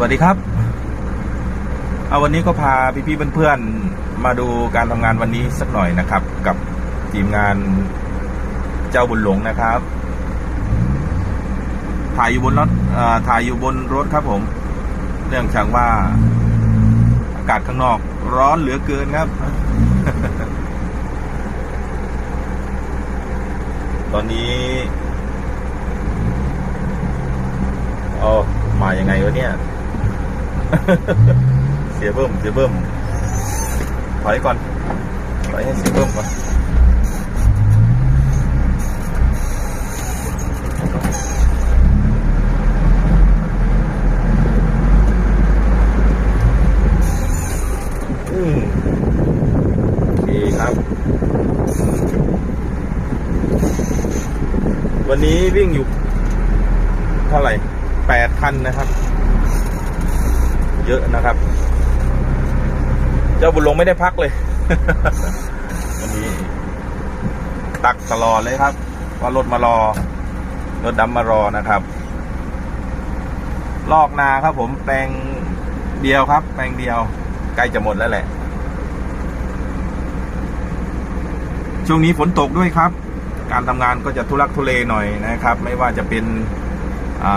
วัสดีครับ เอาวันนี้ก็พาพี่ๆเพื่อนๆมาดูการทำงานวันนี้สักหน่อยนะครับ กับทีมงานเจ้าบุญหลงนะครับ ถ่ายอยู่บนรถถ่ายอยู่บนรถครับผมเนื่องจากว่าอากาศข้างนอกร้อนเหลือเกินครับ ตอนนี้โอ้มายังไงวะเนี่ย เสียเบิ่มเสียเบิ่มถอยก่อนถอยให้เสียเบิ่มก่อนอืมโอเครับ วันนี้วิ่งอยู่เท่าไหร่แปดคันนะครับ เยอะนะครับ เจ้าบุญลงไม่ได้พักเลยวันนี้ตักตลอดเลยครับ ว่ารถมารอ รถดำมารอนะครับ ลอกนาครับผมแปลงเดียวครับ แปลงเดียวใกล้จะหมดแล้วแหละ ช่วงนี้ฝนตกด้วยครับ การทำงานก็จะทุลักทุเลหน่อยนะครับ ไม่ว่าจะเป็น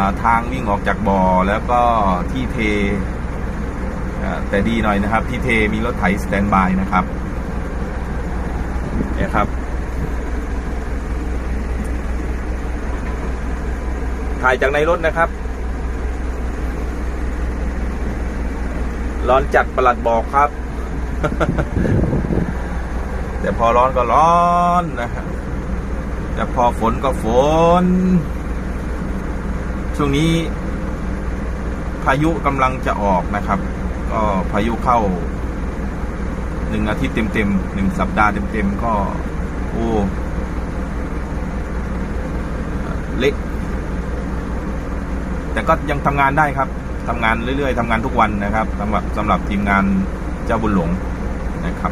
าทางวิ่งออกจากบ่อแล้วก็ที่เท แต่ดีหน่อยนะครับ ที่เทมีรถไถสแตนบายนะครับเนี่ยครับถ่ายจากในรถนะครับ ร้อนจัดประหลัดบอกครับ แต่พอร้อนก็ร้อนนะครับแต่พอฝนก็ฝน ช่วงนี้พายุกำลังจะออกนะครับ ก็พายุเข้าหนึ่งอาทิตย์เต็มๆหนึ่งสัปดาห์เต็มๆก็ โอ้เล็ก แต่ก็ยังทำงานได้ครับทำงานเรื่อยๆทำงานทุกวันนะครับสำหรับสำหรับทีมงานเจ้าบุญหลงนะครับ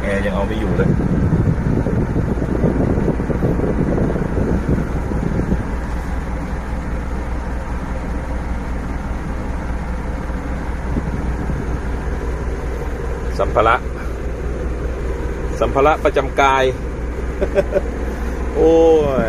แอร์ยังเอาไม่อยู่เลย สัมภาระสัมภาระประจำกาย โอ้ย